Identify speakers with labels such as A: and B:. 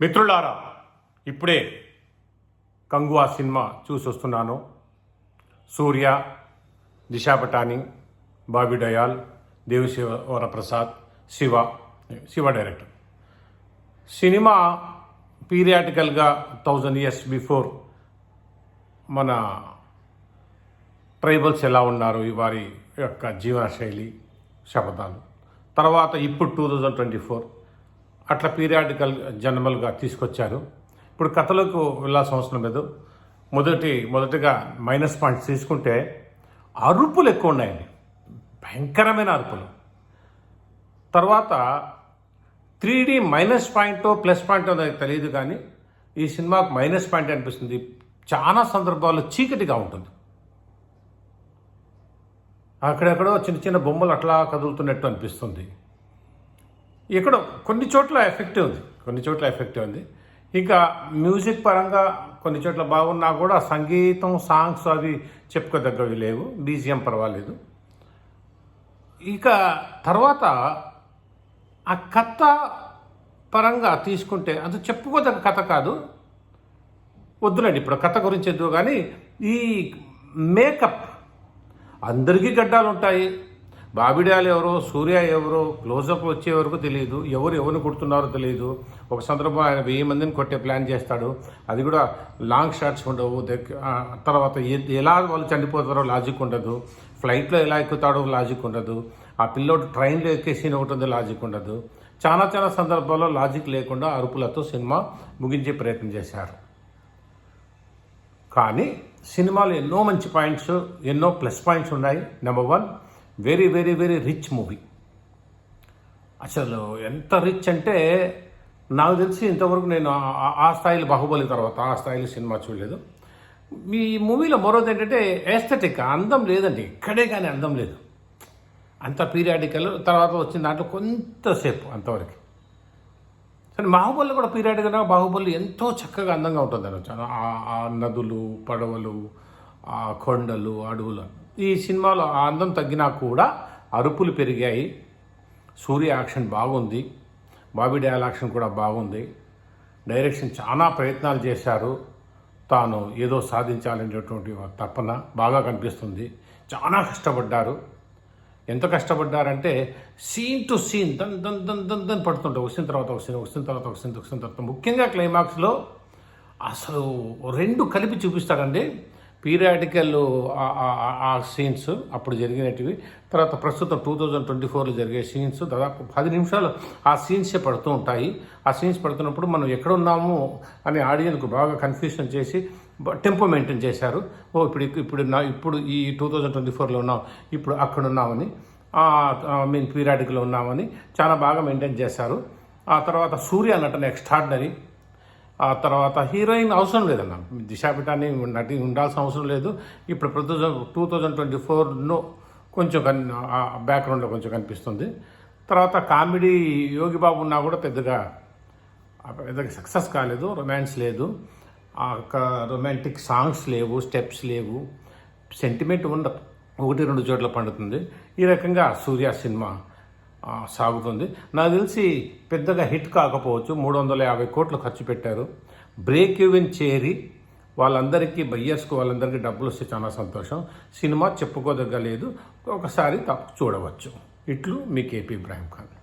A: మిత్రులారా ఇప్పుడే కంగువా సినిమా చూసి వస్తున్నాను సూర్య దిశాపటాని బాబీ డయాల్ దేవిశివ వరప్రసాద్ శివ శివ డైరెక్టర్. సినిమా పీరియాటికల్గా థౌజండ్ ఇయర్స్ బిఫోర్ మన ట్రైబల్స్ ఎలా ఉన్నారు ఈ వారి యొక్క జీవనశైలి శపథాలు. తర్వాత ఇప్పుడు టూ థౌజండ్ ట్వంటీ ఫోర్. అట్లా పీరియాడికల్ జనరల్గా తీసుకొచ్చారు. ఇప్పుడు కథలకు వెళ్ళాల్సిన అవసరం లేదు. మొదటి మొదటిగా మైనస్ పాయింట్స్ తీసుకుంటే అరుపులు ఎక్కువ ఉన్నాయండి. భయంకరమైన అరుపులు. తర్వాత three D minus point plus point అనేది తెలియదు కానీ ఈ సినిమాకు మైనస్ పాయింట్ అనిపిస్తుంది. చాలా సందర్భాల్లో చీకటిగా ఉంటుంది. అక్కడెక్కడో చిన్న చిన్న బొమ్మలు అట్లా కదులుతున్నట్టు అనిపిస్తుంది. ఇక్కడ కొన్ని చోట్ల ఎఫెక్ట్ ఉంది. కొన్ని చోట్ల ఎఫెక్ట్ ఉంది. ఇంకా మ్యూజిక్ పరంగా కొన్ని చోట్ల బాగున్నా కూడా సంగీతం సాంగ్స్ అవి చెప్పుకోదగ్గవి లేవు. బీజిఎం పర్వాలేదు. ఇక తర్వాత ఆ కథ పరంగా తీసుకుంటే అది చెప్పుకోదగ్గ కథ కాదు. వద్దులేండి ఇప్పుడు కథ గురించి ఎందుకు కానీ ఈ మేకప్ అందరికీ గడ్డాలు ఉంటాయి బాబిడాలు ఎవరో సూర్య ఎవరో క్లోజప్ వచ్చే వరకు తెలియదు ఎవరు ఎవరిని కొడుతున్నారో తెలియదు ఒక సందర్భం ఆయన వెయ్యి మందిని కొట్టే ప్లాన్ చేస్తాడు. అది కూడా లాంగ్ షాట్స్ ఉండవు. తర్వాత ఎలా వాళ్ళు చనిపోతారో లాజిక్ ఉండదు. ఫ్లైట్లో ఎలా ఎక్కుతాడో లాజిక్ ఉండదు. ఆ పిల్లోడు ట్రైన్లో ఎక్కేసి ఒకటి ఉంది లాజిక్ ఉండదు. చాలా చాలా సందర్భాల్లో లాజిక్ లేకుండా అరుపులతో సినిమా ముగించే ప్రయత్నం చేశారు. కానీ సినిమాలో ఎన్నో మంచి పాయింట్స్ ఎన్నో ప్లస్ పాయింట్స్ ఉన్నాయి. Number one very very very rich movie. అసలు ఎంత రిచ్ అంటే నాకు తెలిసి ఇంతవరకు నేను ఆ- ఆ- స్థాయిలో బాహుబలి తర్వాత ఆ స్థాయిలో సినిమా చూడలేదు. ఈ మూవీలో మరోది ఏంటంటే ఏస్థెటిక్ అందం లేదండి. ఎక్కడే కానీ అందం లేదు. అంత పీరియాడికల్ తర్వాత వచ్చిన దాంట్లో కొంతసేపు అంతవరకు. సరే బాహుబలి కూడా పీరియాడికల్ బాహుబలి ఎంతో చక్కగా అందంగా ఉంటుంది అనొచ్చు ఆ- ఆ నదులు పడవలు ఆ కొండలు అడవులు ఈ సినిమాలో ఆ అందం తగ్గినా కూడా అరుపులు పెరిగాయి. సూర్య యాక్షన్ బాగుంది. బాబీ డయాల్ యాక్షన్ కూడా బాగుంది. డైరెక్షన్ చాలా ప్రయత్నాలు చేశారు. తాను ఏదో సాధించాలనేటటువంటి తపన బాగా కనిపిస్తుంది. చాలా కష్టపడ్డారు. ఎంత కష్టపడ్డారంటే సీన్ టు సీన్ దన్ దన్ దన్ దన్ దన్ పడుతుంటాయి వచ్చిన తర్వాత ఒక సీన్ వచ్చిన తర్వాత ఒక సీన్ వచ్చిన తర్వాత ముఖ్యంగా క్లైమాక్స్లో అసలు రెండు కలిపి చూపిస్తాడండి పీరియాడికల్ ఆ సీన్స్ అప్పుడు జరిగినటివి. తర్వాత ప్రస్తుతం టూ థౌజండ్ ట్వంటీ ఫోర్లో జరిగే సీన్స్ దాదాపు పది నిమిషాలు ఆ సీన్సే పడుతూ ఉంటాయి. ఆ సీన్స్ పడుతున్నప్పుడు మనం ఎక్కడ ఉన్నాము అని ఆడియన్కు బాగా కన్ఫ్యూషన్ చేసి టెంపో మెయింటైన్ చేశారు. ఓ ఇప్పుడు ఇప్పుడు నా ఇప్పుడు ఈ టూ థౌజండ్ ట్వంటీ ఫోర్లో ఉన్నాం ఇప్పుడు అక్కడ ఉన్నామని మేము పీరియాడిక్లో ఉన్నామని చాలా బాగా మెయింటైన్ చేశారు. ఆ తర్వాత సూర్య నటన ఎక్స్ట్రాడినరీ ఆ తర్వాత హీరోయిన్ అవసరం లేదన్న దిశా నటి ఉండాల్సిన అవసరం లేదు. ఇప్పుడు టూ టూ థౌజండ్ ట్వంటీ ఫోర్లో కొంచెం కన్ బ్యాక్గ్రౌండ్లో కొంచెం కనిపిస్తుంది. తర్వాత కామెడీ యోగి బాబు ఉన్నా కూడా పెద్దగా పెద్దగా సక్సెస్ కాలేదు రొమాన్స్ లేదు. ఆ యొక్క రొమాంటిక్ సాంగ్స్ లేవు స్టెప్స్ లేవు. సెంటిమెంట్ ఉండదు. ఒకటి రెండు చోట్ల పండుతుంది. ఈ రకంగా సూర్య సినిమా సాగుతుంది. నాకు తెలిసి పెద్దగా హిట్ కాకపోవచ్చు. మూడు వందల యాభై కోట్లు ఖర్చు పెట్టారు. బ్రేక్ ఈవెన్ చేరి వాళ్ళందరికీ బయ్యర్స్కి వాళ్ళందరికీ డబ్బులు వస్తే చాలా సంతోషం. సినిమా చెప్పుకోదగ్గ లేదు ఒకసారి తప్పు చూడవచ్చు. ఇట్లు మీ కేపీ ఇబ్రాహిం ఖాన్